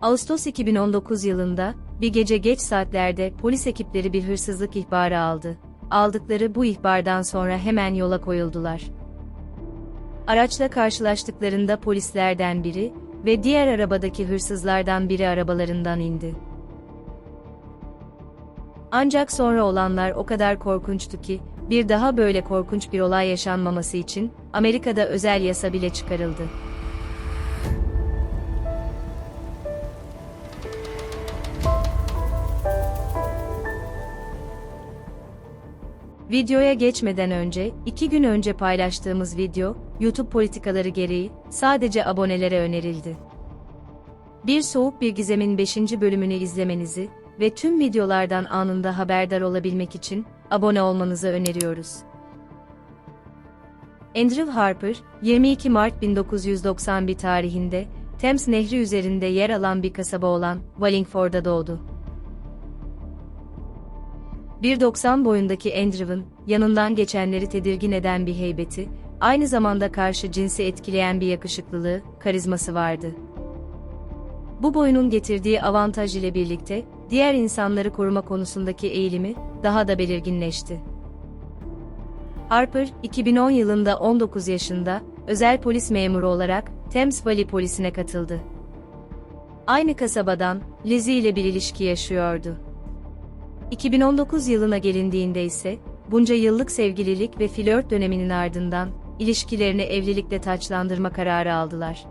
Ağustos 2019 yılında, bir gece geç saatlerde polis ekipleri bir hırsızlık ihbarı aldı. Aldıkları bu ihbardan sonra hemen yola koyuldular. Araçla karşılaştıklarında polislerden biri ve diğer arabadaki hırsızlardan biri arabalarından indi. Ancak sonra olanlar o kadar korkunçtu ki, bir daha böyle korkunç bir olay yaşanmaması için Amerika'da özel yasa bile çıkarıldı. Videoya geçmeden önce, iki gün önce paylaştığımız video, YouTube politikaları gereği, sadece abonelere önerildi. Bir Soğuk Bir Gizem'in 5. bölümünü izlemenizi ve tüm videolardan anında haberdar olabilmek için, abone olmanızı öneriyoruz. Andrew Harper, 22 Mart 1991 tarihinde, Thames Nehri üzerinde yer alan bir kasaba olan Wallingford'da doğdu. 1.90 boyundaki Andrew'ın, yanından geçenleri tedirgin eden bir heybeti, aynı zamanda karşı cinsi etkileyen bir yakışıklılığı, karizması vardı. Bu boyunun getirdiği avantaj ile birlikte, diğer insanları koruma konusundaki eğilimi, daha da belirginleşti. Harper, 2010 yılında 19 yaşında, özel polis memuru olarak, Thames Valley Polisi'ne katıldı. Aynı kasabadan, Lizzie ile bir ilişki yaşıyordu. 2019 yılına gelindiğinde ise, bunca yıllık sevgililik ve flört döneminin ardından, ilişkilerini evlilikle taçlandırma kararı aldılar.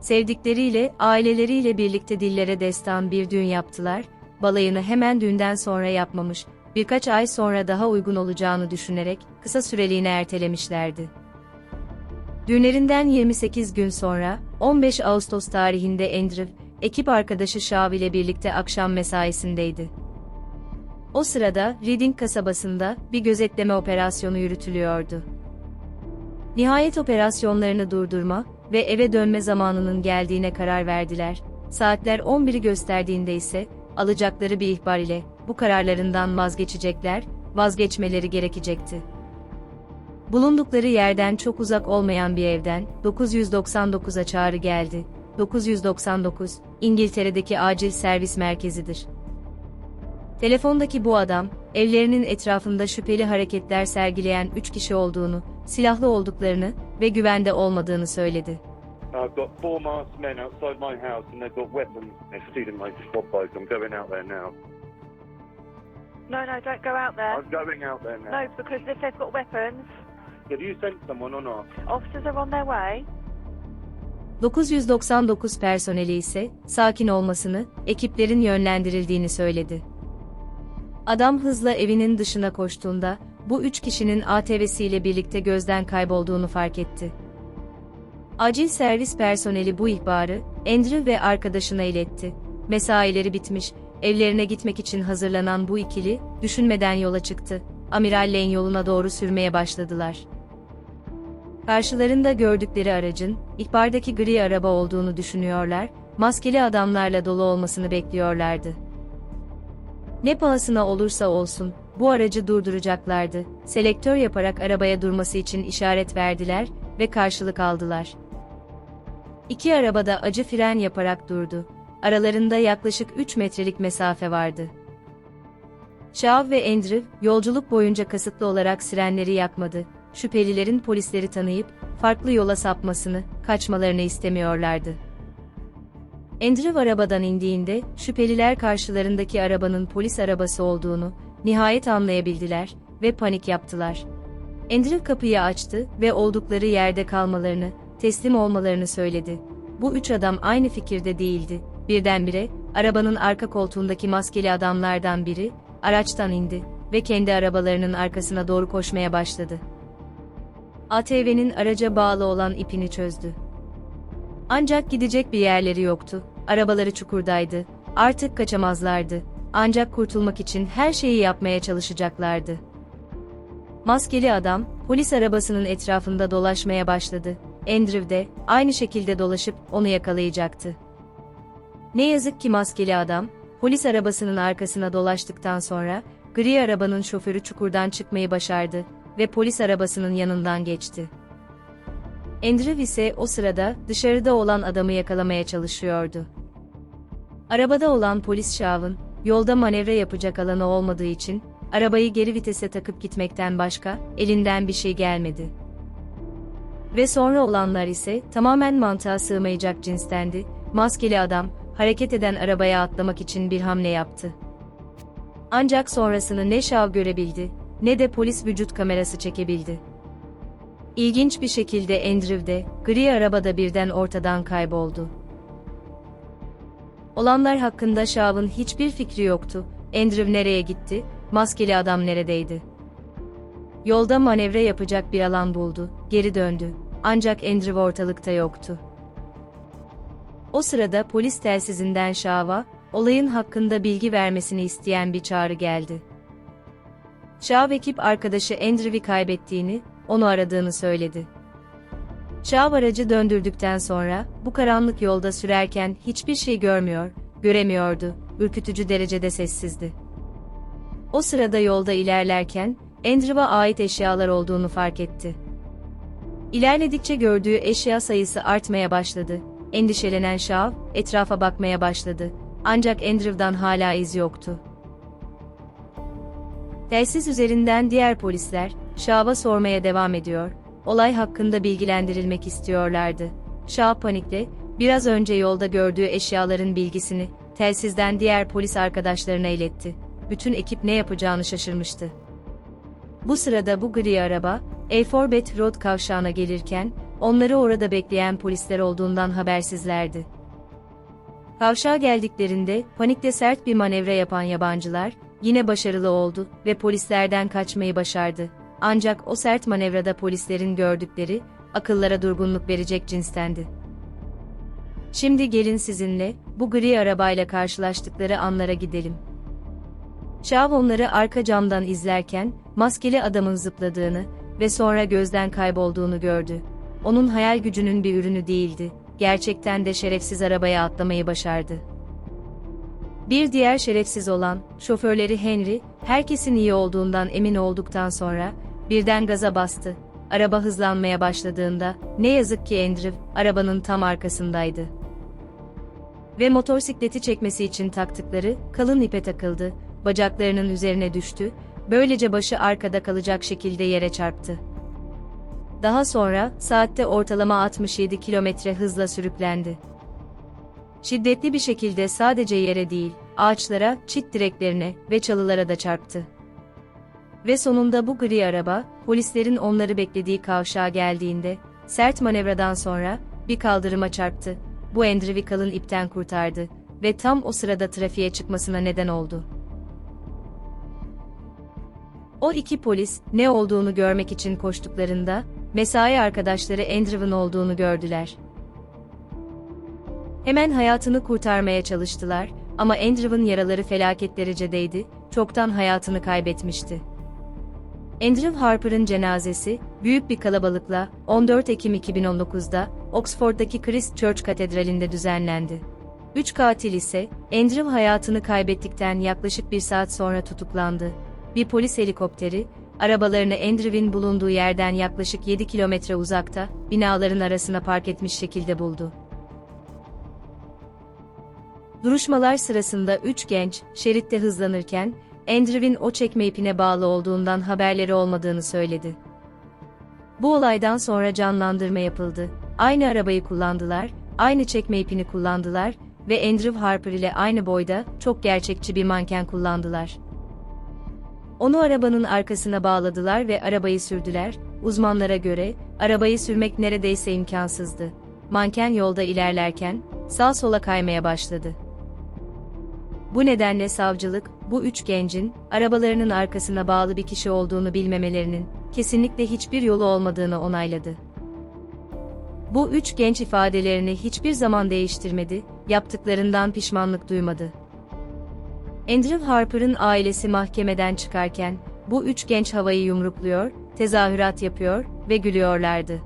Sevdikleriyle, aileleriyle birlikte dillere destan bir düğün yaptılar, balayını hemen düğünden sonra yapmamış, birkaç ay sonra daha uygun olacağını düşünerek, kısa süreliğine ertelemişlerdi. Düğünlerinden 28 gün sonra, 15 Ağustos tarihinde Andrew, ekip arkadaşı Shaw ile birlikte akşam mesaisindeydi. O sırada Reading kasabasında bir gözetleme operasyonu yürütülüyordu. Nihayet operasyonlarını durdurma ve eve dönme zamanının geldiğine karar verdiler. Saatler 11'i gösterdiğinde ise alacakları bir ihbar ile bu kararlarından vazgeçecekler, vazgeçmeleri gerekecekti. Bulundukları yerden çok uzak olmayan bir evden 999'a çağrı geldi. 999, İngiltere'deki acil servis merkezidir. Telefondaki bu adam, evlerinin etrafında şüpheli hareketler sergileyen 3 kişi olduğunu, silahlı olduklarını ve güvende olmadığını söyledi. I've got four masked men outside my house and they've got weapons. They're stealing my squad. I'm going out there now. No, no, don't go out there. I'm going out there now. No, because if they've got weapons, Have you sent someone or not? officers are on their way. 999 personeli ise sakin olmasını, ekiplerin yönlendirildiğini söyledi. Adam hızla evinin dışına koştuğunda bu üç kişinin ATV'siyle birlikte gözden kaybolduğunu fark etti. Acil servis personeli bu ihbarı Andrew ve arkadaşına iletti. Mesaileri bitmiş, evlerine gitmek için hazırlanan bu ikili düşünmeden yola çıktı. Amiral Lane yoluna doğru sürmeye başladılar. Karşılarında gördükleri aracın, ihbardaki gri araba olduğunu düşünüyorlar, maskeli adamlarla dolu olmasını bekliyorlardı. Ne pahasına olursa olsun, bu aracı durduracaklardı, selektör yaparak arabaya durması için işaret verdiler ve karşılık aldılar. İki araba da acı fren yaparak durdu. Aralarında yaklaşık 3 metrelik mesafe vardı. Shaw ve Andrew, yolculuk boyunca kasıtlı olarak sirenleri yakmadı. Şüphelilerin polisleri tanıyıp, farklı yola sapmasını, kaçmalarını istemiyorlardı. Andrew arabadan indiğinde, şüpheliler karşılarındaki arabanın polis arabası olduğunu, nihayet anlayabildiler ve panik yaptılar. Andrew kapıyı açtı ve oldukları yerde kalmalarını, teslim olmalarını söyledi. Bu üç adam aynı fikirde değildi. Birdenbire, arabanın arka koltuğundaki maskeli adamlardan biri, araçtan indi ve kendi arabalarının arkasına doğru koşmaya başladı. ATV'nin araca bağlı olan ipini çözdü. Ancak gidecek bir yerleri yoktu. Arabaları çukurdaydı. Artık kaçamazlardı. Ancak kurtulmak için her şeyi yapmaya çalışacaklardı. Maskeli adam, polis arabasının etrafında dolaşmaya başladı. Andrew de, aynı şekilde dolaşıp, onu yakalayacaktı. Ne yazık ki maskeli adam, polis arabasının arkasına dolaştıktan sonra, gri arabanın şoförü çukurdan çıkmayı başardı ve polis arabasının yanından geçti. Andrew ise o sırada dışarıda olan adamı yakalamaya çalışıyordu. Arabada olan polis şavın, yolda manevra yapacak alanı olmadığı için, arabayı geri vitese takıp gitmekten başka, elinden bir şey gelmedi. Ve sonra olanlar ise tamamen mantığa sığmayacak cinstendi, maskeli adam, hareket eden arabaya atlamak için bir hamle yaptı. Ancak sonrasını ne şav görebildi, ne de polis vücut kamerası çekebildi. İlginç bir şekilde Andrew de, gri arabada birden ortadan kayboldu. Olanlar hakkında Shaw'ın hiçbir fikri yoktu. Andrew nereye gitti, maskeli adam neredeydi? Yolda manevra yapacak bir alan buldu, geri döndü. Ancak Andrew ortalıkta yoktu. O sırada polis telsizinden Shaw'a, olayın hakkında bilgi vermesini isteyen bir çağrı geldi. Shaw ekip arkadaşı Andrew'i kaybettiğini, onu aradığını söyledi. Şav aracı döndürdükten sonra, bu karanlık yolda sürerken hiçbir şey görmüyor, göremiyordu, ürkütücü derecede sessizdi. O sırada yolda ilerlerken, Andrew'a ait eşyalar olduğunu fark etti. İlerledikçe gördüğü eşya sayısı artmaya başladı. Endişelenen Shaw, etrafa bakmaya başladı. Ancak Andrew'dan hala iz yoktu. Telsiz üzerinden diğer polisler, Shaw'a sormaya devam ediyor, olay hakkında bilgilendirilmek istiyorlardı. Shaw panikle, biraz önce yolda gördüğü eşyaların bilgisini, telsizden diğer polis arkadaşlarına iletti. Bütün ekip ne yapacağını şaşırmıştı. Bu sırada bu gri araba, Elforbet Road kavşağına gelirken, onları orada bekleyen polisler olduğundan habersizlerdi. Kavşağa geldiklerinde, panikle sert bir manevra yapan yabancılar, yine başarılı oldu ve polislerden kaçmayı başardı. Ancak o sert manevrada polislerin gördükleri, akıllara durgunluk verecek cinstendi. Şimdi gelin sizinle, bu gri arabayla karşılaştıkları anlara gidelim. Şav onları arka camdan izlerken, maskeli adamın zıpladığını ve sonra gözden kaybolduğunu gördü. Onun hayal gücünün bir ürünü değildi, gerçekten de şerefsiz arabaya atlamayı başardı. Bir diğer şerefsiz olan, şoförleri Henry, herkesin iyi olduğundan emin olduktan sonra, birden gaza bastı. Araba hızlanmaya başladığında, ne yazık ki Andrew, arabanın tam arkasındaydı. Ve motosikleti çekmesi için taktıkları, kalın ipe takıldı, bacaklarının üzerine düştü, böylece başı arkada kalacak şekilde yere çarptı. Daha sonra, saatte ortalama 67 kilometre hızla sürüklendi. Şiddetli bir şekilde sadece yere değil, ağaçlara, çit direklerine ve çalılara da çarptı. Ve sonunda bu gri araba, polislerin onları beklediği kavşağa geldiğinde, sert manevradan sonra, bir kaldırıma çarptı. Bu Andrew'i kalın ipten kurtardı ve tam o sırada trafiğe çıkmasına neden oldu. O iki polis, ne olduğunu görmek için koştuklarında, mesai arkadaşları Andrew'ın olduğunu gördüler. Hemen hayatını kurtarmaya çalıştılar ama Andrew'ın yaraları felaket derecedeydi, çoktan hayatını kaybetmişti. Andrew Harper'ın cenazesi, büyük bir kalabalıkla 14 Ekim 2019'da Oxford'daki Christ Church Katedrali'nde düzenlendi. Üç katil ise, Andrew hayatını kaybettikten yaklaşık bir saat sonra tutuklandı. Bir polis helikopteri, arabalarını Andrew'in bulunduğu yerden yaklaşık 7 kilometre uzakta, binaların arasına park etmiş şekilde buldu. Duruşmalar sırasında üç genç, şeritte hızlanırken, Andrew'in o çekme ipine bağlı olduğundan haberleri olmadığını söyledi. Bu olaydan sonra canlandırma yapıldı. Aynı arabayı kullandılar, aynı çekme ipini kullandılar ve Andrew Harper ile aynı boyda, çok gerçekçi bir manken kullandılar. Onu arabanın arkasına bağladılar ve arabayı sürdüler. Uzmanlara göre, arabayı sürmek neredeyse imkansızdı. Manken yolda ilerlerken, sağ sola kaymaya başladı. Bu nedenle savcılık, bu üç gencin, arabalarının arkasına bağlı bir kişi olduğunu bilmemelerinin, kesinlikle hiçbir yolu olmadığını onayladı. Bu üç genç ifadelerini hiçbir zaman değiştirmedi, yaptıklarından pişmanlık duymadı. Andrew Harper'ın ailesi mahkemeden çıkarken, bu üç genç havayı yumrukluyor, tezahürat yapıyor ve gülüyorlardı.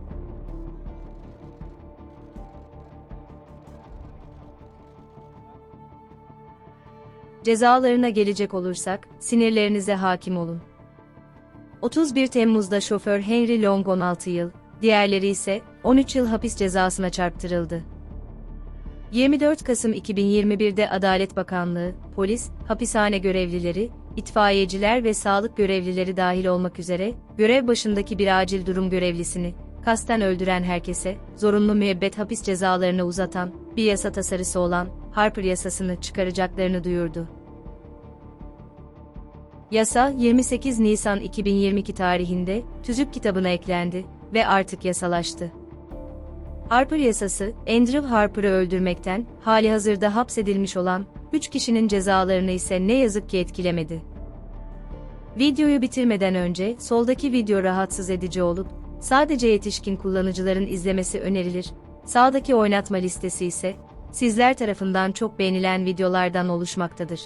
Cezalarına gelecek olursak, sinirlerinize hakim olun. 31 Temmuz'da şoför Henry Long 16 yıl, diğerleri ise 13 yıl hapis cezasına çarptırıldı. 24 Kasım 2021'de Adalet Bakanlığı, polis, hapishane görevlileri, itfaiyeciler ve sağlık görevlileri dahil olmak üzere, görev başındaki bir acil durum görevlisini, kasten öldüren herkese, zorunlu müebbet hapis cezalarını uzatan, bir yasa tasarısı olan, Harper yasasını çıkaracaklarını duyurdu. Yasa 28 Nisan 2022 tarihinde tüzük kitabına eklendi ve artık yasalaştı. Harper yasası, Andrew Harper'ı öldürmekten, hali hazırda hapsedilmiş olan 3 kişinin cezalarını ise ne yazık ki etkilemedi. Videoyu bitirmeden önce soldaki video rahatsız edici olup sadece yetişkin kullanıcıların izlemesi önerilir. Sağdaki oynatma listesi ise sizler tarafından çok beğenilen videolardan oluşmaktadır.